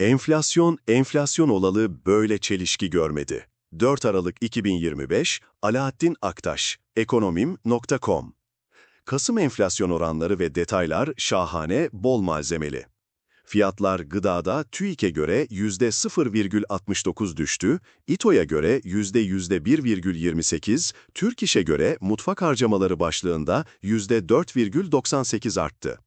Enflasyon, enflasyon olalı böyle çelişki görmedi. 4 Aralık 2025, Alaaddin Aktaş, ekonomim.com Kasım enflasyon oranları ve detaylar şahane, bol malzemeli. Fiyatlar gıdada TÜİK'e göre %0,69 düştü, İTO'ya göre %1,28, Türk İş'e göre mutfak harcamaları başlığında %4,98 arttı.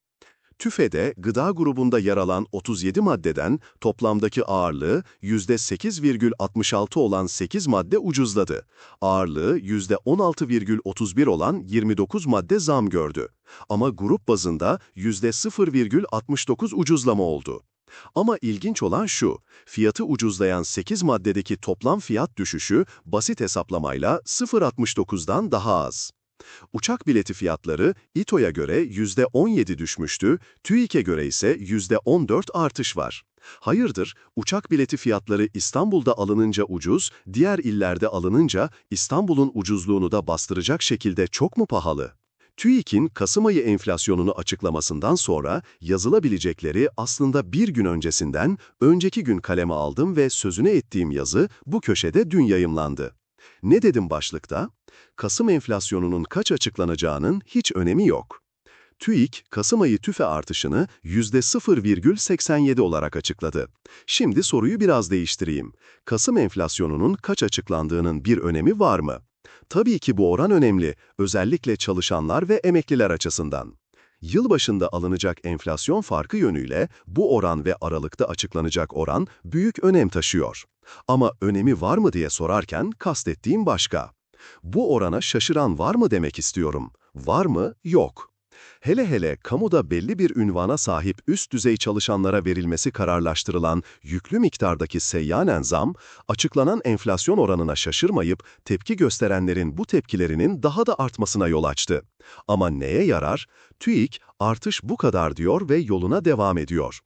TÜFE'de gıda grubunda yer alan 37 maddeden toplamdaki ağırlığı %8,66 olan 8 madde ucuzladı. Ağırlığı %16,31 olan 29 madde zam gördü. Ama grup bazında %0,69 ucuzlama oldu. Ama ilginç olan şu, fiyatı ucuzlayan 8 maddedeki toplam fiyat düşüşü basit hesaplamayla 0,69'dan daha az. Uçak bileti fiyatları İTO'ya göre %17 düşmüştü, TÜİK'e göre ise %14 artış var. Hayırdır, uçak bileti fiyatları İstanbul'da alınınca ucuz, diğer illerde alınınca İstanbul'un ucuzluğunu da bastıracak şekilde çok mu pahalı? TÜİK'in Kasım ayı enflasyonunu açıklamasından sonra yazılabilecekleri aslında bir gün öncesinden önceki gün kaleme aldım ve sözüne ettiğim yazı bu köşede dün yayımlandı. Ne dedim başlıkta? Kasım enflasyonunun kaç açıklanacağının hiç önemi yok. TÜİK, Kasım ayı tüfe artışını %0,87 olarak açıkladı. Şimdi soruyu biraz değiştireyim. Kasım enflasyonunun kaç açıklandığının bir önemi var mı? Tabii ki bu oran önemli, özellikle çalışanlar ve emekliler açısından. Yılbaşında alınacak enflasyon farkı yönüyle bu oran ve aralıkta açıklanacak oran büyük önem taşıyor. Ama önemi var mı diye sorarken kastettiğim başka. Bu orana şaşıran var mı demek istiyorum. Var mı? Yok. Hele hele kamuda belli bir ünvana sahip üst düzey çalışanlara verilmesi kararlaştırılan yüklü miktardaki seyyanen zam, açıklanan enflasyon oranına şaşırmayıp tepki gösterenlerin bu tepkilerinin daha da artmasına yol açtı. Ama neye yarar? TÜİK artış bu kadar diyor ve yoluna devam ediyor.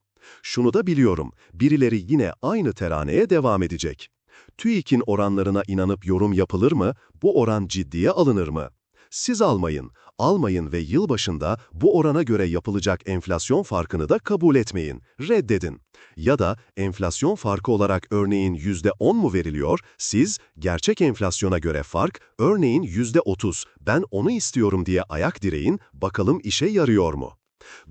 Şunu da biliyorum, birileri yine aynı teraneye devam edecek. TÜİK'in oranlarına inanıp yorum yapılır mı, bu oran ciddiye alınır mı? Siz almayın, almayın ve yılbaşında bu orana göre yapılacak enflasyon farkını da kabul etmeyin, reddedin. Ya da enflasyon farkı olarak örneğin %10 mu veriliyor, siz gerçek enflasyona göre fark örneğin %30, ben onu istiyorum diye ayak direyin, bakalım işe yarıyor mu?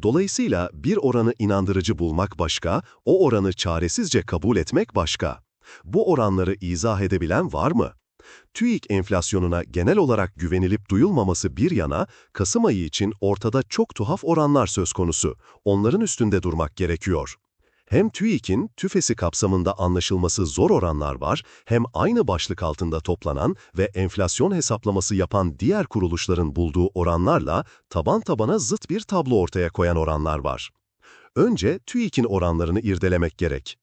Dolayısıyla bir oranı inandırıcı bulmak başka, o oranı çaresizce kabul etmek başka. Bu oranları izah edebilen var mı? TÜİK enflasyonuna genel olarak güvenilip duyulmaması bir yana, Kasım ayı için ortada çok tuhaf oranlar söz konusu. Onların üstünde durmak gerekiyor. Hem TÜİK'in tüfesi kapsamında anlaşılması zor oranlar var, hem aynı başlık altında toplanan ve enflasyon hesaplaması yapan diğer kuruluşların bulduğu oranlarla taban tabana zıt bir tablo ortaya koyan oranlar var. Önce TÜİK'in oranlarını irdelemek gerek.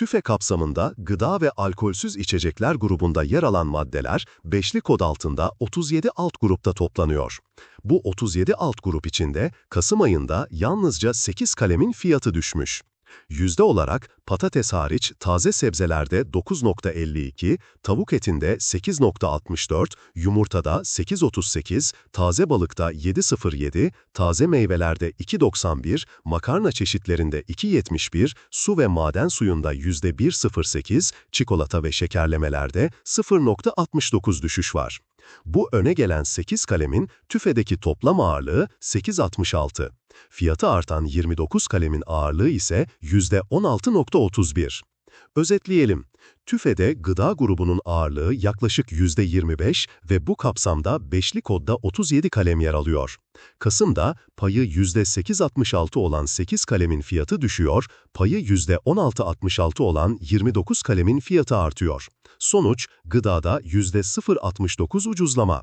TÜFE kapsamında gıda ve alkolsüz içecekler grubunda yer alan maddeler beşli kod altında 37 alt grupta toplanıyor. Bu 37 alt grup içinde Kasım ayında yalnızca 8 kalemin fiyatı düşmüş. Yüzde olarak patates hariç taze sebzelerde 9.52, tavuk etinde 8.64, yumurtada 8.38, taze balıkta 7.07, taze meyvelerde 2.91, makarna çeşitlerinde 2.71, su ve maden suyunda %1.08, çikolata ve şekerlemelerde 0.69 düşüş var. Bu öne gelen 8 kalemin tüfedeki toplam ağırlığı 8.66. Fiyatı artan 29 kalemin ağırlığı ise %16.31. Özetleyelim. TÜFE'de gıda grubunun ağırlığı yaklaşık %25 ve bu kapsamda beşli kodda 37 kalem yer alıyor. Kasım'da payı %8.66 olan 8 kalemin fiyatı düşüyor, payı %16.66 olan 29 kalemin fiyatı artıyor. Sonuç, gıdada %0.69 ucuzlama.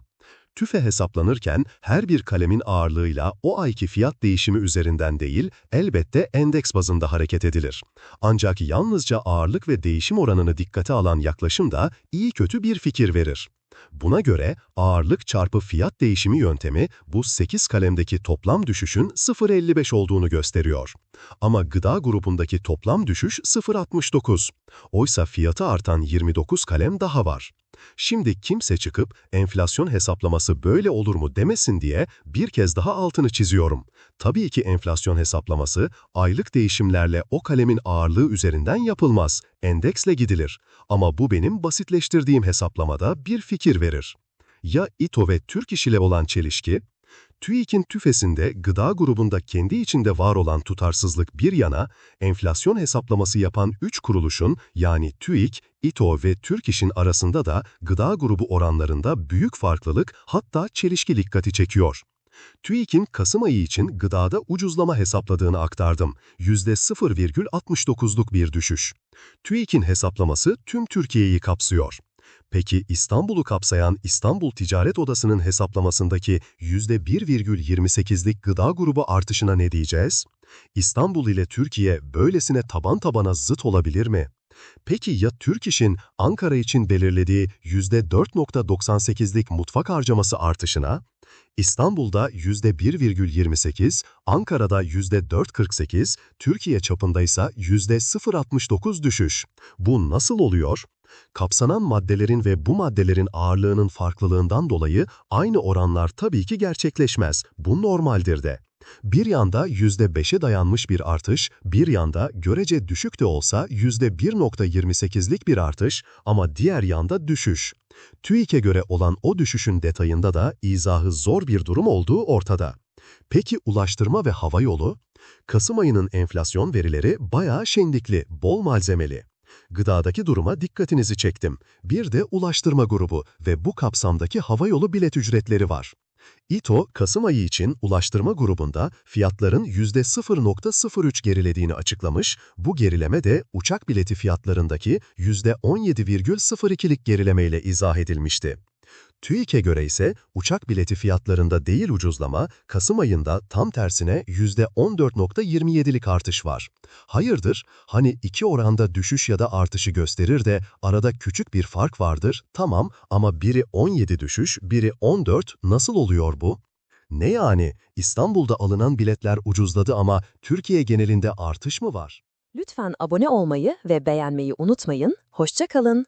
TÜFE hesaplanırken her bir kalemin ağırlığıyla o ayki fiyat değişimi üzerinden değil, elbette endeks bazında hareket edilir. Ancak yalnızca ağırlık ve değişim oranını dikkate alan yaklaşım da iyi kötü bir fikir verir. Buna göre ağırlık çarpı fiyat değişimi yöntemi bu 8 kalemdeki toplam düşüşün 0.55 olduğunu gösteriyor. Ama gıda grubundaki toplam düşüş 0.69. Oysa fiyatı artan 29 kalem daha var. Şimdi kimse çıkıp enflasyon hesaplaması böyle olur mu demesin diye bir kez daha altını çiziyorum. Tabii ki enflasyon hesaplaması aylık değişimlerle o kalemin ağırlığı üzerinden yapılmaz, endeksle gidilir. Ama bu benim basitleştirdiğim hesaplamada bir fikir verir. Ya İTO ve Türk İş ile olan çelişki? TÜİK'in tüfesinde gıda grubunda kendi içinde var olan tutarsızlık bir yana, enflasyon hesaplaması yapan 3 kuruluşun yani TÜİK, İTO ve Türk İş'in arasında da gıda grubu oranlarında büyük farklılık hatta çelişki dikkati çekiyor. TÜİK'in Kasım ayı için gıdada ucuzlama hesapladığını aktardım. %0,69'luk bir düşüş. TÜİK'in hesaplaması tüm Türkiye'yi kapsıyor. Peki İstanbul'u kapsayan İstanbul Ticaret Odası'nın hesaplamasındaki %1,28'lik gıda grubu artışına ne diyeceğiz? İstanbul ile Türkiye böylesine taban tabana zıt olabilir mi? Peki ya Türk İş'in Ankara için belirlediği %4,98'lik mutfak harcaması artışına? İstanbul'da %1,28, Ankara'da %4,48, Türkiye çapında ise %0,69 düşüş. Bu nasıl oluyor? Kapsanan maddelerin ve bu maddelerin ağırlığının farklılığından dolayı aynı oranlar tabii ki gerçekleşmez. Bu normaldir de. Bir yanda %5'e dayanmış bir artış, bir yanda görece düşük de olsa %1.28'lik bir artış ama diğer yanda düşüş. TÜİK'e göre olan o düşüşün detayında da izahı zor bir durum olduğu ortada. Peki ulaştırma ve hava yolu? Kasım ayının enflasyon verileri bayağı şendikli, bol malzemeli. Gıdadaki duruma dikkatinizi çektim. Bir de ulaştırma grubu ve bu kapsamdaki havayolu bilet ücretleri var. İTO, Kasım ayı için ulaştırma grubunda fiyatların %0.03 gerilediğini açıklamış, bu gerileme de uçak bileti fiyatlarındaki %17,02'lik gerilemeyle izah edilmişti. TÜİK'e göre ise uçak bileti fiyatlarında değil ucuzlama, Kasım ayında tam tersine %14.27'lik artış var. Hayırdır, hani iki oranda düşüş ya da artışı gösterir de arada küçük bir fark vardır, tamam ama biri 17 düşüş, biri 14, nasıl oluyor bu? Ne yani, İstanbul'da alınan biletler ucuzladı ama Türkiye genelinde artış mı var? Lütfen abone olmayı ve beğenmeyi unutmayın. Hoşça kalın.